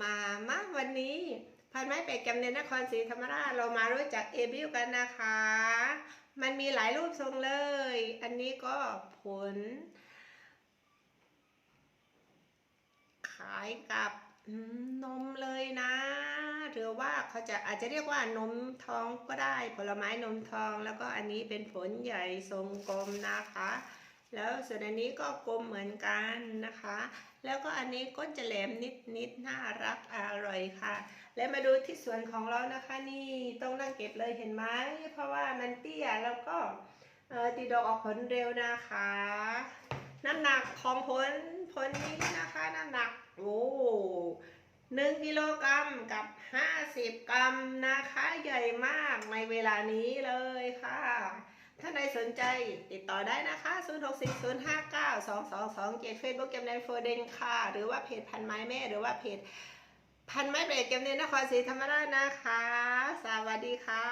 มามาวันนี้พันไม้แปลกจำเนียนนครศรีธรรมราชเรามารู้จักเอบิวกันนะคะ มันมีหลายรูปทรงเลย อันนี้ก็ผล ขายกับนมเลยนะ หรือว่าเขาจะอาจจะเรียกว่านมทองก็ได้ ผลไม้นมทองแล้วก็อันนี้เป็นผลใหญ่ทรงกลมนะคะ แล้วส่วนอันนี้ก็กลมเหมือนกันนะคะ แล้วก็อันนี้ก้นจะแหลมนิดนิดๆน่ารักอร่อยค่ะ และมาดูที่สวนของเรานะคะ นี่ต้องนั่งเก็บเลยเห็นไหมเพราะว่ามันเตี้ยแล้วก็ตีดอกออกผลเร็วนะคะ น้ำหนักของผลผลนี้นะคะน้ำหนักโอ้หนึ่งกิโลกรัมกับห้าสิบกรัมนะคะ ใหญ่มากในเวลานี้เลยค่ะ สนใจติดต่อได้นะคะ 0 6 4 0 5 9 2 2 2 7 Facebook เกมในโฟเดนค่ะ หรือว่าเพจพันไม้แม่ หรือว่าเพจพันไม้เบรกเกมในนครศรีธรรมราชนะคะ สวัสดีค่ะ